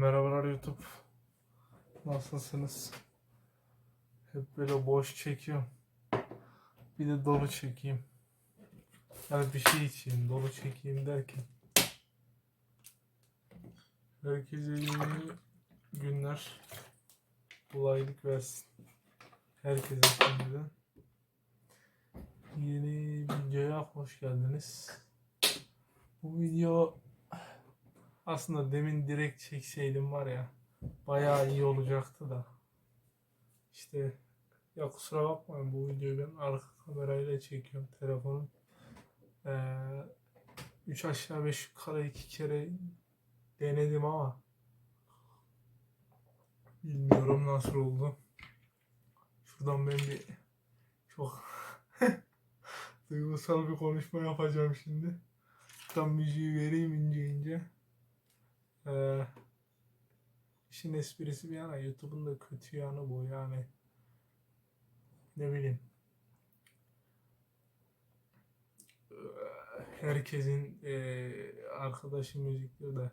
Merhabalar YouTube. Nasılsınız? Hep böyle boş çekiyorum. Bir de dolu çekeyim. Yani bir şey için dolu çekeyim derken. Herkese iyi günler. Kolaylık versin. Herkese şimdiden. Yeni videoya hoş geldiniz. Bu video aslında demin direkt çekseydim var ya bayağı iyi olacaktı da. İşte ya kusura bakmayın bu videoyu ben arka kamerayla çekiyorum telefonum. Ee, 3 aşağı 5 yukarı iki kere denedim ama bilmiyorum nasıl oldu. Şuradan ben bir çok duygusal bir konuşma yapacağım şimdi. Tam müziği vereyim ince ince. Ee, işin esprisi bir yana YouTube'un da kötü yanı bu yani. Ne bileyim. Herkesin eee arkadaşı müziktir de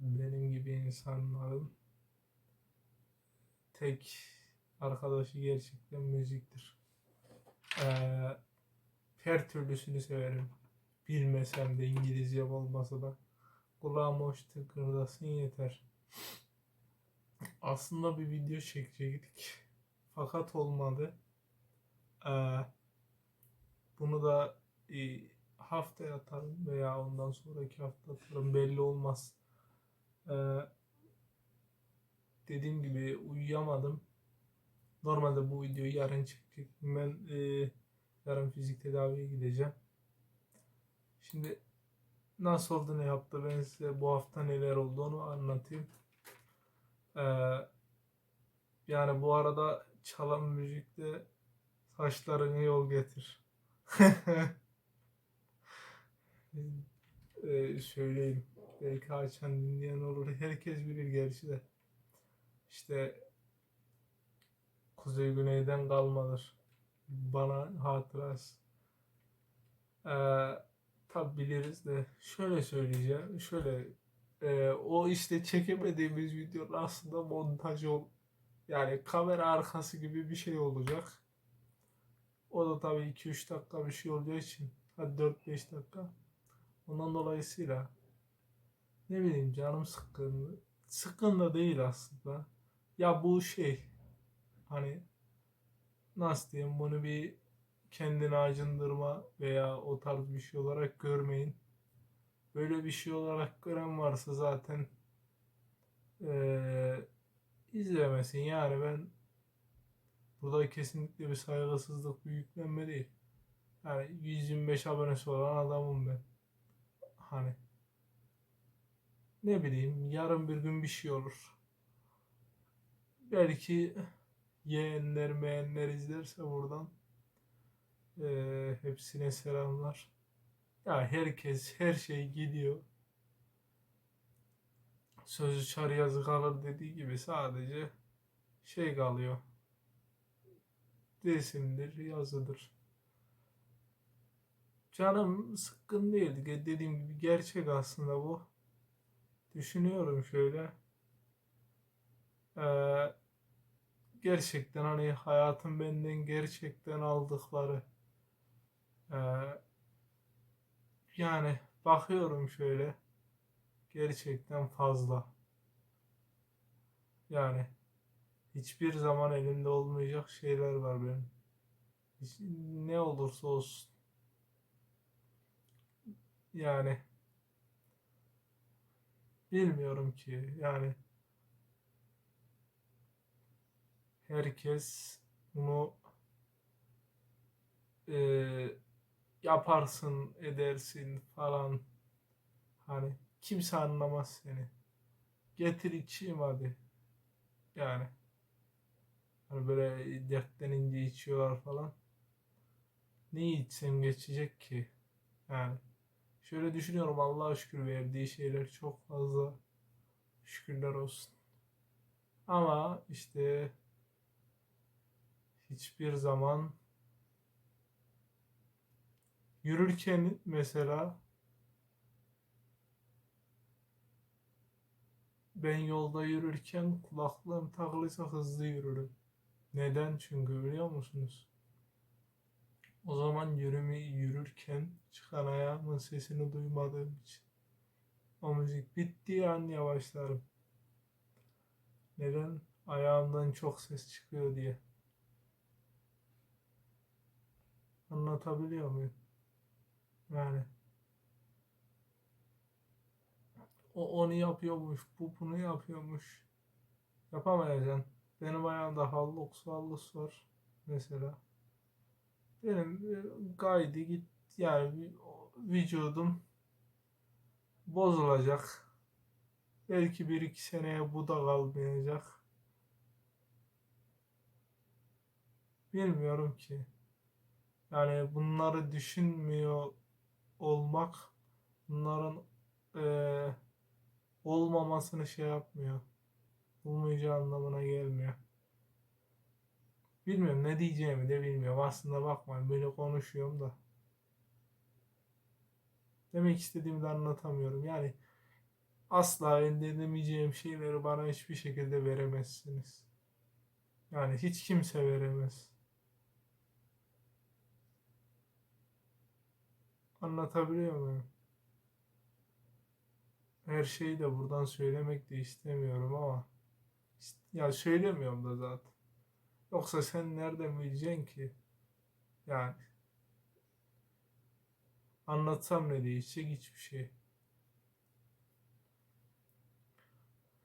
benim gibi insanların tek arkadaşı gerçekten müziktir. Ee, her türlüsünü severim. Bilmesem de İngilizce olmasa da kulağım hoş tıkırdasın yeter. Aslında bir video çekecektik. Fakat olmadı. Ee, bunu da e, haftaya atarım veya ondan sonraki hafta atarım belli olmaz. Ee, dediğim gibi uyuyamadım. Normalde bu videoyu yarın çekecektim. Ben e, yarın fizik tedaviye gideceğim. Şimdi nasıl oldu ne yaptı ben size bu hafta neler olduğunu anlatayım. Ee, yani bu arada çalan müzikte saçlarını yol getir. ee, söyleyeyim. Belki açan dinleyen olur. Herkes bilir gerçi de. İşte Kuzey Güney'den kalmadır. Bana hatırası. Ee, tabi biliriz de şöyle söyleyeceğim. Şöyle e, o işte çekemediğimiz video aslında montaj ol yani kamera arkası gibi bir şey olacak. O da tabii 2-3 dakika bir şey olacağı için hadi 4-5 dakika. Ondan dolayısıyla ne bileyim canım sıkkın. Sıkkın da değil aslında. Ya bu şey hani nasıl diyeyim bunu bir kendini acındırma veya o tarz bir şey olarak görmeyin. Böyle bir şey olarak gören varsa zaten eee izlemesin. Yani ben burada kesinlikle bir saygısızlık, bir yüklenme değil. Yani 125 abonesi olan adamım ben. Hani ne bileyim yarın bir gün bir şey olur. Belki yeğenler meğenler izlerse buradan ee, hepsine selamlar. Ya herkes her şey gidiyor. Sözü çar yazı kalır dediği gibi sadece şey kalıyor. Resimdir, yazıdır. Canım sıkkın değil. Dediğim gibi gerçek aslında bu. Düşünüyorum şöyle. Ee, gerçekten hani hayatım benden gerçekten aldıkları ee, yani bakıyorum şöyle gerçekten fazla. Yani hiçbir zaman elimde olmayacak şeyler var benim. Hiç, ne olursa olsun. Yani bilmiyorum ki yani herkes bunu eee yaparsın, edersin falan. Hani kimse anlamaz seni. Getir içeyim hadi. Yani. Hani böyle dertlenince içiyorlar falan. Ne içsem geçecek ki? Yani. Şöyle düşünüyorum Allah'a şükür verdiği şeyler çok fazla. Şükürler olsun. Ama işte hiçbir zaman Yürürken mesela ben yolda yürürken kulaklığım takılıysa hızlı yürürüm. Neden? Çünkü biliyor musunuz? O zaman yürüme yürürken çıkan ayağımın sesini duymadığım için. O müzik bittiği an yavaşlarım. Neden? Ayağımdan çok ses çıkıyor diye. Anlatabiliyor muyum? Yani. O onu yapıyormuş, bu bunu yapıyormuş. Yapamayacaksın. Benim ayağımda hallux hallus var mesela. Benim gaydi git yani vücudum bozulacak. Belki bir iki seneye bu da kalmayacak. Bilmiyorum ki. Yani bunları düşünmüyor olmak bunların eee, olmamasını şey yapmıyor. Olmayacağı anlamına gelmiyor. Bilmiyorum ne diyeceğimi de bilmiyorum. Aslında bakmayın böyle konuşuyorum da. Demek istediğimi de anlatamıyorum. Yani asla elde edemeyeceğim şeyleri bana hiçbir şekilde veremezsiniz. Yani hiç kimse veremez. Anlatabiliyor muyum? Her şeyi de buradan söylemek de istemiyorum ama ya söylemiyorum da zaten. Yoksa sen nereden bileceksin ki? Yani anlatsam ne değişecek hiçbir şey.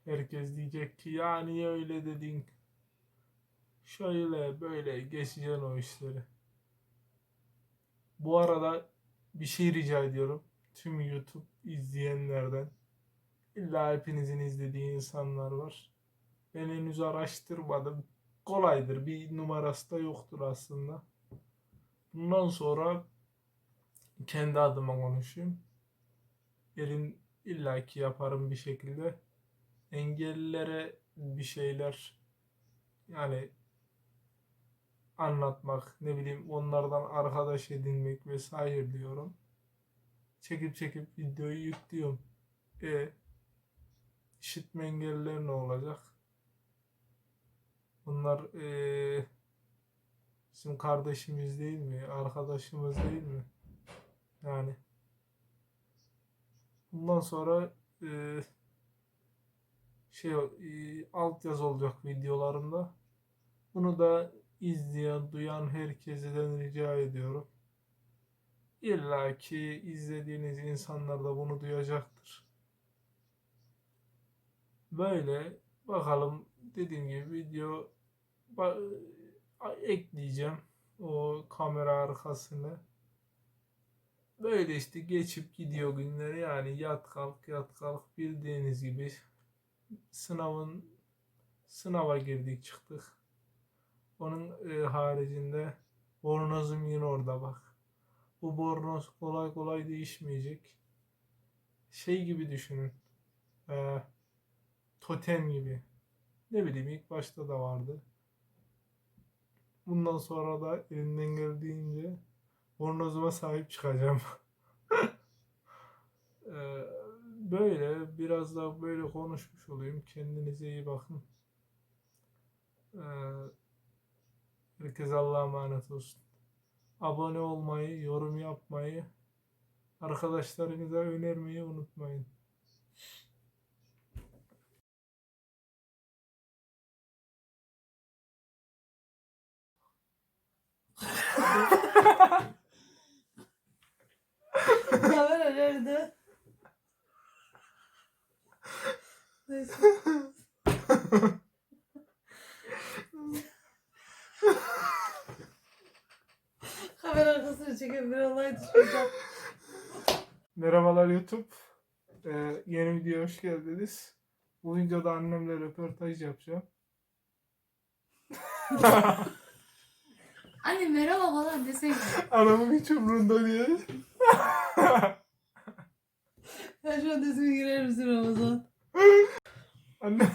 Herkes diyecek ki ya niye öyle dedin? Şöyle böyle geçeceksin o işleri. Bu arada bir şey rica ediyorum. Tüm YouTube izleyenlerden. İlla hepinizin izlediği insanlar var. Ben henüz araştırmadım. Kolaydır. Bir numarası da yoktur aslında. Bundan sonra kendi adıma konuşayım. Elim illaki yaparım bir şekilde. Engellilere bir şeyler yani anlatmak, ne bileyim onlardan arkadaş edinmek vesaire diyorum. Çekip çekip videoyu yüklüyorum. E işitme engelliler ne olacak? Bunlar e, bizim kardeşimiz değil mi? Arkadaşımız değil mi? Yani bundan sonra e, şey e, altyazı olacak videolarımda. Bunu da izleyen, duyan herkesten rica ediyorum. İlla ki izlediğiniz insanlar da bunu duyacaktır. Böyle bakalım dediğim gibi video ekleyeceğim o kamera arkasını. Böyle işte geçip gidiyor günleri yani yat kalk yat kalk bildiğiniz gibi sınavın sınava girdik çıktık. Onun e, haricinde bornozum yine orada bak. Bu bornoz kolay kolay değişmeyecek. Şey gibi düşünün. E, totem gibi. Ne bileyim ilk başta da vardı. Bundan sonra da elimden geldiğince bornozuma sahip çıkacağım. E, böyle biraz da böyle konuşmuş olayım. Kendinize iyi bakın. E, Herkes Allah'a emanet olsun. Abone olmayı, yorum yapmayı, arkadaşlarınıza önermeyi unutmayın. Kamera nerede? Neyse. Kamera arkasını çekip bir olay düşüreceğim. Merhabalar YouTube. Ee, yeni videoya hoş geldiniz. Bu videoda annemle röportaj yapacağım. Anne merhaba falan deseydin. Anamın hiç umrunda değil. Ben şu an desime girer misin Ramazan? Anne.